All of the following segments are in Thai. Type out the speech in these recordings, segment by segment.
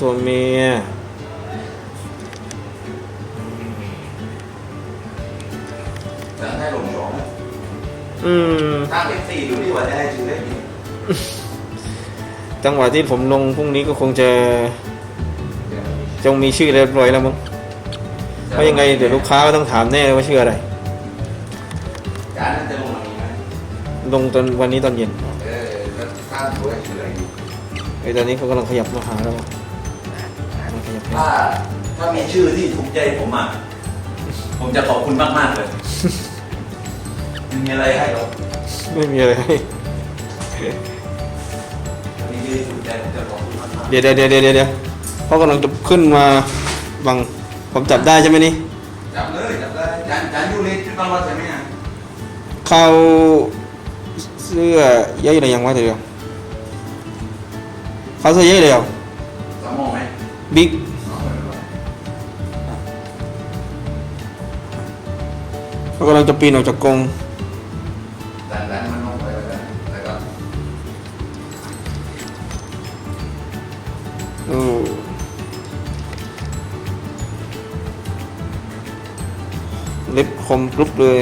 ตัวเมียจะให้ลงสองอืมถ้าเป็นสี่ดูดีกว่าจะให้ชื่อได้ดีจังหวะที่ผมลงพรุ่งนี้ก็คงจะ จงมีชื่อเรียบร้อยแล้วมั้งเพราะยังไงเดี๋ยวลูกค้าก็ต้องถามแน่ว่าชื่ออะไรจานนั้นจะลงมานี้ไหมลงตอนวันนี้ตอนเย็นเออแล้วถ้าดูให้ชื่ออะไรดีไอ้ตอนนี้เขากำลังขยับมาหาแล้ว กำลังขยับมาถ้าถ้ามีชื่อที่ถูกใจผมอะผมจะขอบคุณมากมากๆเลยไม่มีอะไรให้หรอกไม่มีอะไรให้ถ้ามีชื่อที่ถูกใจผมจะขอบคุณมากมากเดี๋ยวเดี๋ยวเดี๋ยวเดี๋ยวเดี๋ยวเขากำลังจะขึ้นมาบังผมจับได้ใช่ไหมนี่ๆจับเลยจับเลยจานจานยูริชุดนอนรถใช่ไหมอะเขาเสื้อเยอะเลยยังวะเดี๋ยวเขาเสื้อเยอะเลยเหรอสมองไหม บิ๊กเอาไปเลยเขากำลังจะปีนออกจากกรงดันดันมันลงไปแล้วกันแล้วก็โอ้เล็บคมกรุบเลย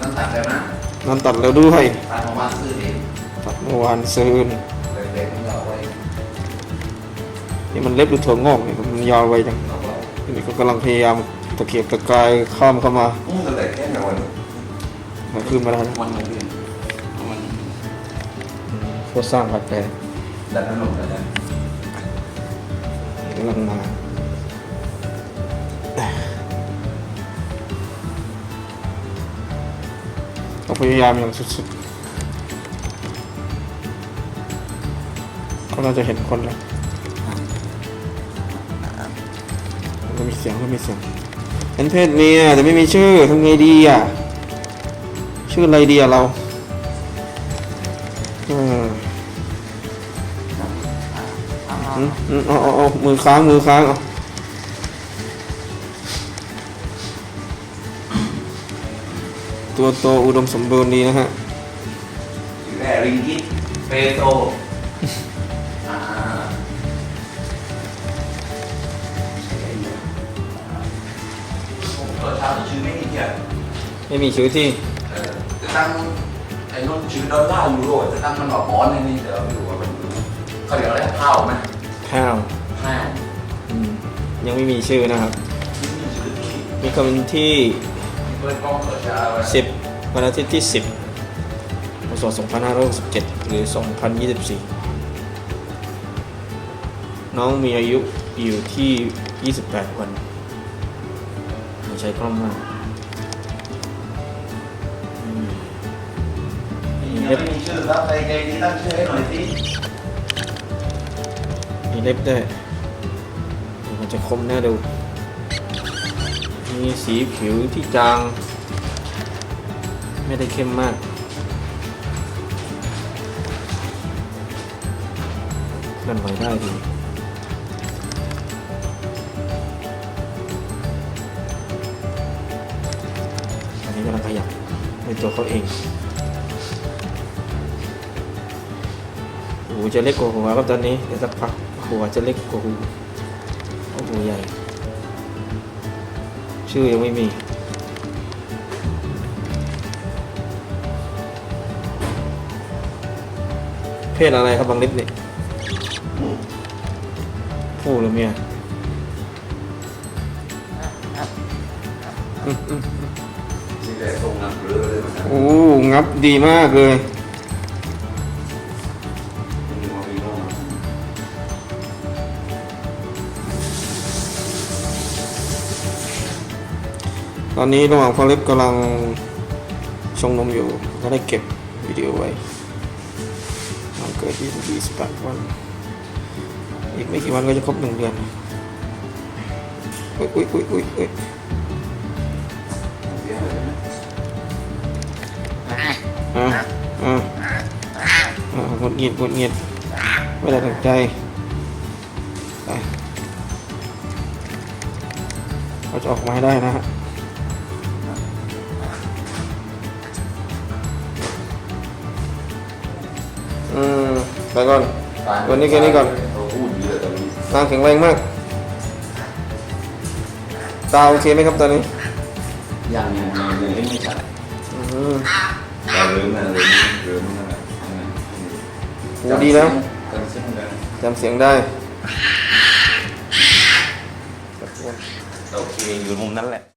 น้ำตัดเลยนะนั่นตัดแล้วด้วยตัดออกมาซื้อเองตัดเมื่อวานซืน นี่มันเล็บหรือถั่วงอกเนี่ยมันยาวไวจังเอาไว้นี่เขากำลังพยายามตะเกียบตะกายข้ามเข้ามาอุ้มตั้งแต่แค่ไหนวันนี้มาขึ้นมาแล้วนะวันนี้มันเพื่อสร้างบาดแผลดันลงแล้วกันกำลังมาเขาพยายามอย่างสุดๆเขาน่าจะเห็นคนแล้ว มีเสียงก็มีเสียงเป็นเพศเมียแต่ไม่มีชื่อทำไงดีอะ ชื่ออะไรดีอะเราอืมอืมอืมเอาเออมือค้างมือค้างเอาตัวโตอุดมสมบูรณ์ดีนะฮะแร่ริงกิตเปโต ไม่มีชื่อที่เออจะตั้งไอ้นู่นชื่อดอลลาร์ยูโรจะตั้งมันแบบบอนในนี้เดี๋ยวไม่รู้ว่ามันเขาเรียกอะไรข้าวไหมข้าวข้าวอืมยังไม่มีชื่อนะครับนี่มีชื่อที่มีคำวันที่มีเปิดกล้องเปิดชาไว้10วันอาทิตย์ที่ 10พศ2567 หรือ 2024 น้องมีอายุอยู่ที่ 28 วันไม่ใช้คล่องมาก ยังไม่มีชื่อรับใครใจดีตั้งชื่อให้หน่อยสิมีเล็บด้วยมันจะคมแน่ดู มีสีผิวที่จาง ไม่ได้เข้มมากเคลื่อนไหวได้ดีอันนี้กำลังขยับในตัวเขาเอง หูจะเล็กกว่าหัวครับตอนนี้เดี๋ยวสักพักหัวจะเล็กกว่าหูเพราะหูใหญ่ ชื่อยังไม่มีเพศอะไรครับบางลิฟนี่ผู้หรือเมียอืมอืมนี่แหละทรงน้ำเกลือเลยมันนะโอ้ งับดีมากเลย ตอนนี้ระหว่างฟังเล็บกำลังชงนมอยู่ก็ได้เก็บวิดีโอไว้วันเกิดที่28วัน อีกไม่กี่วันก็จะครบหนึ่งเดือนอุ้ยอุ้ยอุ้ยอุ้ยอุ้ยอ่าอ่าอ่าหงุดหงิดหงุดหงิดไม่ได้ตั้งใจไปเราจะออกมาให้ได้นะฮะ อืมไปก่อน วันนี้แค่นี้ก่อนเราพูดอยู่เลยตอนนี้ตาแข็งแรงมาก ตาโอเคไหมครับตอนนี้อย่างอย่างอย่างอย่างนี้ไม่ชัดอืมแต่ลืมนะลืมลืมนะหูดีแล้วจำเสียงได้จำเสียงได้โอเคอยู่มุมนั้นแหละ